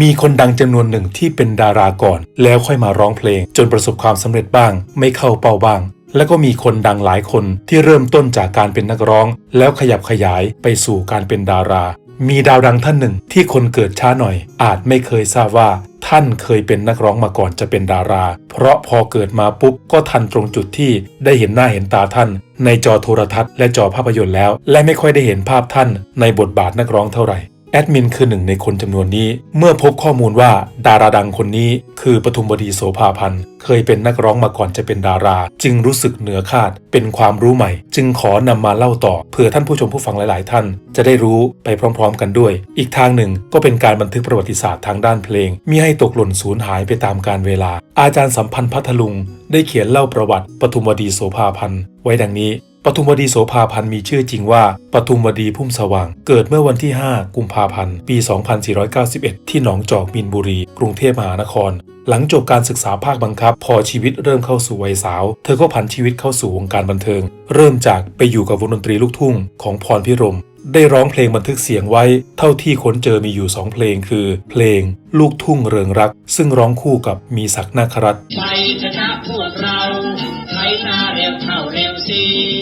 มีคนดังจำนวนหนึ่งที่เป็นดาราก่อน แล้วค่อยมาร้องเพลง จนประสบความสำเร็จบ้าง ไม่เข้าเป้าบ้าง แล้วก็มีคนดังหลายคนที่เริ่มต้นจากการเป็นนักร้อง แล้วขยับขยายไปสู่การเป็นดารา มีดาวดังท่านหนึ่งที่คนเกิดช้าหน่อย อาจไม่เคยทราบว่าท่านเคยเป็นนักร้องมาก่อนจะเป็นดารา เพราะพอเกิดมาปุ๊บก็ทันตรงจุดที่ได้เห็นหน้าเห็นตาท่าน ในจอโทรทัศน์และจอภาพยนตร์แล้ว และไม่ค่อยได้เห็นภาพท่านในบทบาทนักร้องเท่าไหร่ แอดมินคือหนึ่งในคนจำนวนนี้ เมื่อพบข้อมูลว่าดาราดังคนนี้คือปทุมบดีโสภาพันธ์ เคยเป็นนักร้องมาก่อนจะเป็นดารา จึงรู้สึกเหนือคาด เป็นความรู้ใหม่ จึงขอนำมาเล่าต่อเพื่อท่านผู้ชมผู้ฟังหลาย ๆ ท่าน จะได้รู้ไปพร้อม ๆ กันด้วย อีกทางหนึ่งก็เป็นการบันทึกประวัติศาสตร์ทางด้านเพลงมิให้ตกหล่นสูญหายไปตามกาลเวลา อาจารย์สัมพันธ์พัทลุง ได้เขียนเล่าประวัติปทุมวดีโสภาพันธ์ไว้ดังนี้ ปทุมวดีโสภาพันธ์มีชื่อจริงว่าปทุมวดีพุ่มสว่าง เกิดเมื่อวันที่ 5 กุมภาพันธ์ ปี 2491 ที่หนองจอกมีนบุรี กรุงเทพมหานคร หลังจบการศึกษาภาคบังคับ พอชีวิตเริ่มเข้าสู่วัยสาว เธอก็ผันชีวิตเข้าสู่วงการบันเทิง เริ่มจากไปอยู่กับวงดนตรีลูกทุ่งของพรพิรม ได้ร้องเพลงบันทึกเสียงไว้ เท่าที่ค้นเจอมีอยู่สองเพลงคือ เพลง ลูกทุ่งเริงรัก ซึ่งร้องคู่กับมีศักดิ์นาครัตน์ไปชนะพวกเราไถนาเร็วเข้าเร็วสิฝน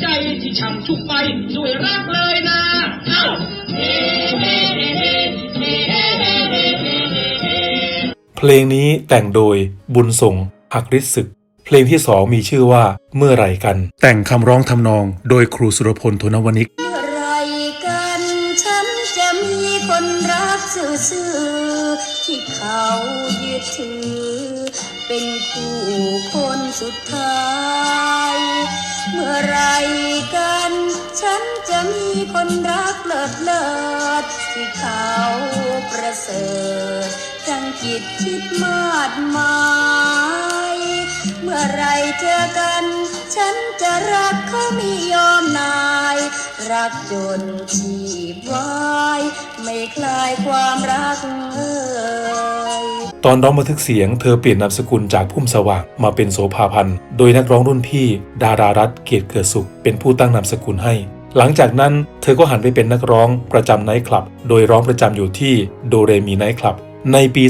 ใจที่ช่ำชุกไปด้วยรักเลยนะเพลงนี้แต่งโดยบุญส่งหักฤทธิ์ศึก เพลงที่สองมีชื่อว่าเมื่อไรกัน แต่งคำร้องทำนองโดยครูสุรพลทนวนิกเมื่อไรกันฉันจะมีคนรักซื่อที่เขายึดถือ เป็นคู่คนสุดท้าย เมื่อไรกัน ฉันจะมีคนรักเลิศเลิศที่เขาประเสริฐจังจิตคิดมาดหมายเมื่อไรเจอกัน ฉันจะรักเขาไม่ยอมนาย รักจนชีพวาย ไม่คลายความรักเอ่ย ตอนร้องบันทึกเสียงเธอเปลี่ยนนามสกุลจากพุ่มสว่างมาเป็นโสภาพันธ์โดยนักร้องรุ่นพี่ ดารารัตเกียรติเกิดสุข เป็นผู้ตั้งนามสกุลให้ หลังจากนั้นเธอก็หันไปเป็นนักร้องประจำไนท์คลับ โดยร้องประจำอยู่ที่โดเรมีไนท์คลับในปี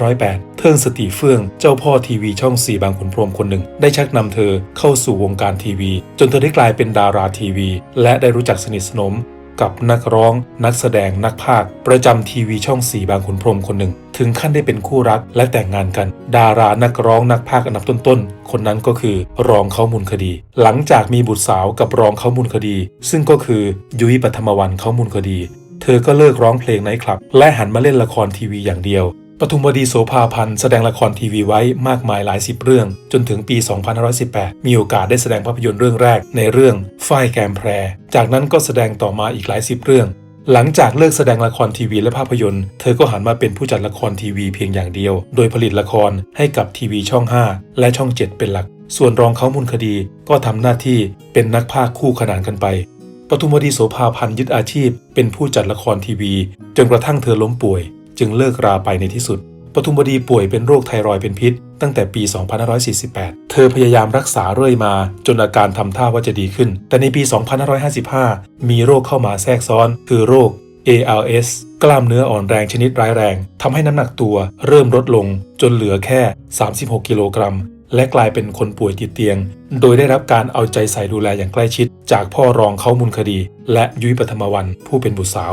2508 เทิงสติเฟื่อง เจ้าพ่อทีวีช่อง4บางขุนพรหมคนหนึ่ง ได้ชักนำเธอเข้าสู่วงการทีวี จนเธอได้กลายเป็นดาราทีวี และได้รู้จักสนิทสนม กับนักร้อง นักแสดงนักพากย์ประจำทีวีช่องสีบางขุนพรมคนหนึ่ง ถึงขั้นได้เป็นคู่รักและแต่งงานกัน ดารานักร้องนักพากันดับต้นๆ คนนั้นก็คือรองเขามูลคดี หลังจากมีบุตรสาวกับรองเขามูลคดี ซึ่งก็คือยุ้ยปฐมวันเขามูลคดี เธอก็เลิกร้องเพลงไนท์คลับ และหันมาเล่นละครทีวีอย่างเดียว ปทุมวดีโสภาพันธ์แสดงละครทีวีไว้มากมายหลายสิบเรื่อง จนถึงปี 2518 มีโอกาสได้แสดงภาพยนตร์เรื่องแรกในเรื่องฝ้ายแกมแพร จากนั้นก็แสดงต่อมาอีกหลายสิบเรื่อง หลังจากเลิกแสดงละครทีวีและภาพยนตร์ เธอก็หันมาเป็นผู้จัดละครทีวีเพียงอย่างเดียว โดยผลิตละครให้กับทีวีช่อง 5 และช่อง 7 เป็นหลัก ส่วนรองเขามูลคดีก็ทำหน้าที่เป็นนักพากย์คู่ขนานกันไปปทุมวดีโสภาพันธ์ยึดอาชีพ เป็นผู้จัดละครทีวี จนกระทั่งเธอล้มป่วย จึงเลิกราไปในที่สุด ปทุมวดีป่วยเป็นโรคไทรอยด์เป็นพิษ ตั้งแต่ปี 2548 เธอพยายามรักษาเรื่อยมา จนอาการทำท่าว่าจะดีขึ้น แต่ในปี 2555 มีโรคเข้ามาแทรกซ้อน คือโรค ALS กล้ามเนื้ออ่อนแรงชนิดร้ายแรงทำให้น้ำหนักตัวเริ่มลดลง จนเหลือแค่ 36 กิโลกรัม และกลายเป็นคนป่วยติดเตียง โดยได้รับการเอาใจใส่ดูแลอย่างใกล้ชิด จากพ่อรองเขามูลคดี และยุ้ยปฐมวันผู้เป็นบุตรสาว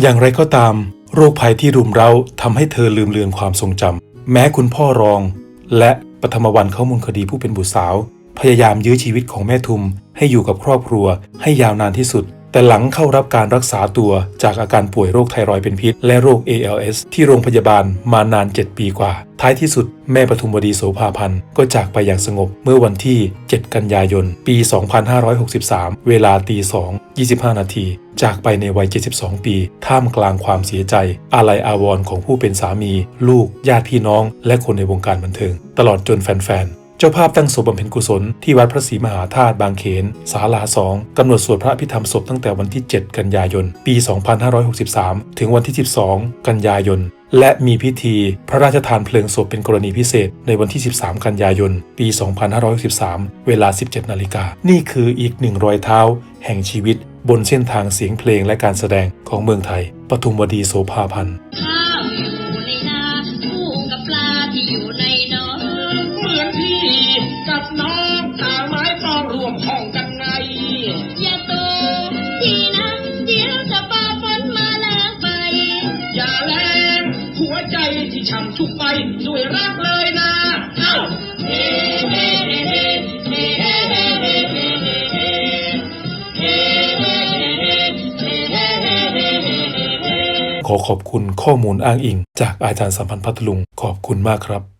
อย่างไรก็ตาม โรคภัยที่รุมเร้าทำให้เธอลืมเลือนความทรงจำแม้คุณพ่อรอง และปฐมวันเขามูลคดีผู้เป็นบุตรสาว พยายามยื้อชีวิตของแม่ทุมให้อยู่กับครอบครัวให้ยาวนานที่สุด แต่หลังเข้ารับการรักษาตัวจากอาการป่วยโรคไทรอยด์เป็นพิษ และโรค ALS ที่โรงพยาบาลมานาน 7 ปีกว่า ท้ายที่สุดแม่ปทุมวดีโสภาพันธ์ก็จากไปอย่างสงบเมื่อวันที่ 7 กันยายน ปี 2563 เวลาตี2 25 นาที จากไปในวัย 72 ปี ท่ามกลางความเสียใจ อาลัยอาวรณ์ของผู้เป็นสามี ลูก ญาติพี่น้อง และคนในวงการบันเทิง ตลอดจนแฟนๆ เจ้าภาพตั้งศพบำเพ็ญกุศลที่วัดพระศรีมหาธาตุบางเขน ศาลาสองกำหนดสวดพระอภิธรรมศพตั้งแต่วันที่ 7 กันยายน ปี 2563 ถึงวันที่ 12 กันยายน และมีพิธีพระราชทานเพลิงศพเป็นกรณีพิเศษ ในวันที่ 13 กันยายน ปี 2563 เวลา 17 นาฬิกา นี่คืออีกหนึ่งรอยเท้า แห่งชีวิต บนเส้นทางเสียงเพลงและการแสดงของเมืองไทย ปทุมวดีโสภาพันธ์ ช่ำทุกไปด้วยรักเลยนะเอ้าเฮ้เฮ้เฮ้เฮ้เฮ้เฮ้เฮ้เฮ้เฮ้เฮ้เฮ้ขอขอบคุณข้อมูลอ้างอิง จากอาจารย์สัมพันธ์พัทลุง ขอบคุณมากครับ